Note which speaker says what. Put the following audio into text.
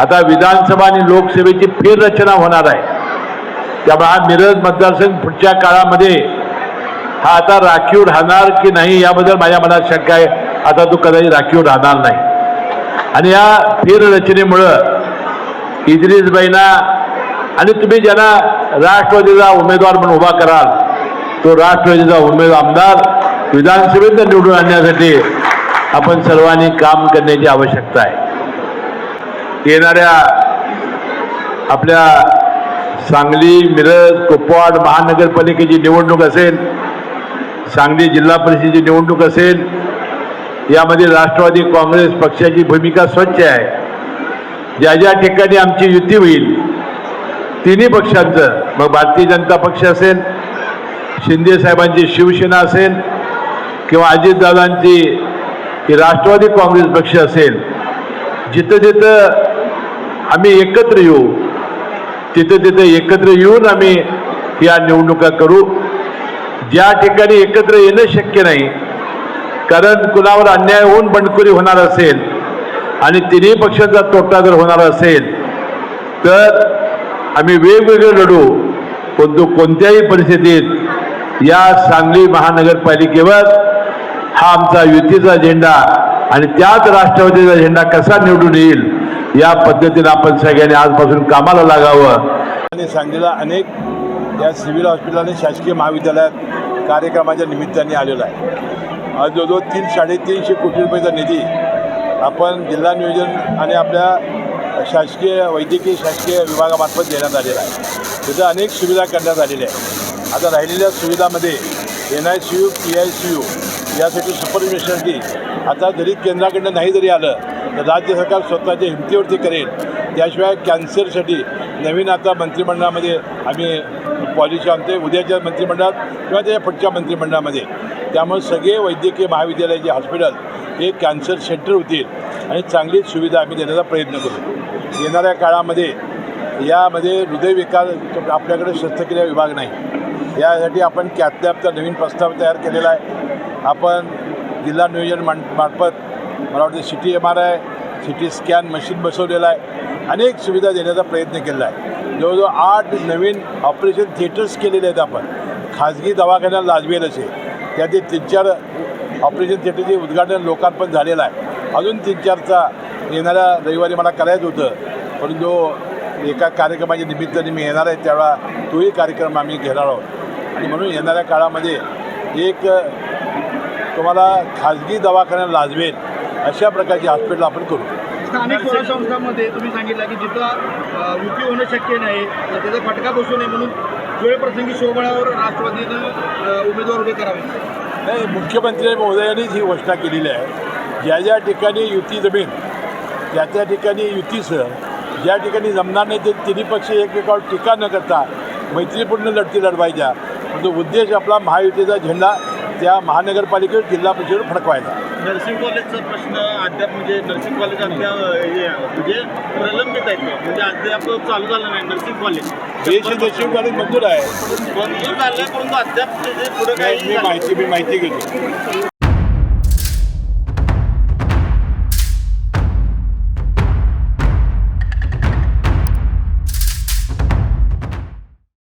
Speaker 1: आता विधानसभा आणि लोकसभेची फेररचना होणार आहे. त्यामुळे हा मिरज मतदारसंघ पुढच्या काळामध्ये हा आता राखीव राहणार की नाही याबद्दल माझ्या मनात शंका आहे. आता तो कदाचित राखीव राहणार नाही. आणि या फेररचनेमुळं इद्रिसबाईंना आणि तुम्ही ज्यांना राष्ट्रवादीचा उमेदवार म्हणून उभा कराल तो राष्ट्रवादीचा उमेदवार आमदार विधानसभेत निवडून आणण्यासाठी आपण सर्वांनी काम करण्याची आवश्यकता आहे. येणाऱ्या आपल्या सांगली मिरज कुपवाड महानगरपालिकेची निवडणूक असेल सांगली जिल्हा परिषदेची निवडणूक असेल यामध्ये राष्ट्रवादी काँग्रेस पक्षाची भूमिका स्वच्छ आहे. ज्या ज्या ठिकाणी आमची युती होईल तिन्ही पक्षांचं मग भारतीय जनता पक्ष असेल शिंदे साहेबांची शिवसेना असेल किंवा अजितदादांची ही राष्ट्रवादी काँग्रेस पक्ष असेल जिथं जिथं आम्ही एकत्र येऊ. तिथं तिथे एकत्र येऊन आम्ही या निवडणुका करू. ज्या ठिकाणी एकत्र येणं शक्य नाही कारण कुणावर अन्याय होऊन बंडखोरी होणार असेल आणि तिन्ही पक्षांचा तोटा जर होणार असेल तर आम्ही वेगवेगळे लढू. परंतु कोणत्याही परिस्थितीत या सांगली महानगरपालिकेवर हा आमचा युतीचा झेंडा आणि त्याच राष्ट्रवादीचा झेंडा कसा निवडून येईल या पद्धतीने आपण सगळ्यांनी आजपासून कामाला लागावं.
Speaker 2: आणि सांगलीला अनेक या सिव्हिल हॉस्पिटल आणि शासकीय महाविद्यालयात कार्यक्रमाच्या निमित्ताने आलेलो आहे. आज जवळजवळ तीन साडेतीनशे कोटी रुपयाचा निधी आपण जिल्हा नियोजन आणि आपल्या शासकीय वैद्यकीय शासकीय विभागामार्फत देण्यात आलेला आहे. तिथं अनेक सुविधा करण्यात आलेल्या आहेत. आता राहिलेल्या सुविधामध्ये N I C U P I C U यासाठी सुपरविशनची आता जरी केंद्राकडनं नाही जरी आलं तर राज्य सरकार स्वतःच्या हिमतीवरती करेल. त्याशिवाय कॅन्सरसाठी नवीन आता मंत्रिमंडळामध्ये आम्ही पॉलिसी आणते उद्याच्या मंत्रिमंडळात किंवा त्याच्या पुढच्या मंत्रिमंडळामध्ये. त्यामुळे सगळे वैद्यकीय महाविद्यालयाचे हॉस्पिटल हे कॅन्सर सेंटर होतील आणि चांगली सुविधा आम्ही देण्याचा प्रयत्न करू. येणाऱ्या काळामध्ये यामध्ये हृदयविकार आपल्याकडे शस्त्रक्रिया विभाग नाही. यासाठी आपण कॅथलॅबचा नवीन प्रस्ताव तयार केलेला आहे. आपण जिल्हा नियोजन मान मार्फत मला वाटतं CT M R I CT scan machine बसवलेलं आहे. अनेक सुविधा देण्याचा प्रयत्न केलेला आहे. जवळजवळ आठ नवीन ऑपरेशन थिएटर्स केलेले आहेत आपण. खाजगी दवाखान्याला लाजवेल असे. त्यातील तीन चार ऑपरेशन थिएटरचे उद्घाटन लोकार्पण झालेलं आहे. अजून तीन चारचा येणाऱ्या रविवारी मला करायचं होतं. परंतु एका कार्यक्रमाच्या निमित्ताने मी येणार आहे त्यावेळा तोही कार्यक्रम आम्ही घेणार आहोत. आणि म्हणून येणाऱ्या काळामध्ये एक तुम्हाला खाजगी दवाखान्याला लाजवेल अशा प्रकारचे हॉस्पिटल आपण करू.
Speaker 3: स्थानिक संस्थांमध्ये तुम्ही सांगितलं की जिथं युती होणं शक्य नाही त्याचा फटका बसू नये म्हणून वेळप्रसंगी शोबळावर राष्ट्रवादीनं उमेदवार उभे करावे.
Speaker 2: नाही मुख्यमंत्री महोदयांनीच ही घोषणा केलेली आहे. ज्या ज्या ठिकाणी युती जमीन त्या त्या ठिकाणी युतीसह ज्या ठिकाणी जमणार नाही ते तिन्ही पक्ष एकमेकावर टीका न करता मैत्रीपूर्ण लढती लढवायच्या. म्हणजे उद्देश आपला महायुतीचा झेंडा त्या महानगरपालिकेवर जिल्हा परिषदेवर फडकवायचा.
Speaker 3: नर्सिंग कॉलेजचा प्रश्न अद्याप म्हणजे नर्सिंग कॉलेज अद्याप हे म्हणजे प्रलंबित आहेत. म्हणजे अद्याप चालू झालं नाही नर्सिंग कॉलेज.
Speaker 2: देश नर्सिंग कॉलेज मंजूर आहे.
Speaker 3: मंजूर झालं परंतु अद्याप पुढे
Speaker 2: मी
Speaker 3: काही
Speaker 2: माहिती मी माहिती घेतो.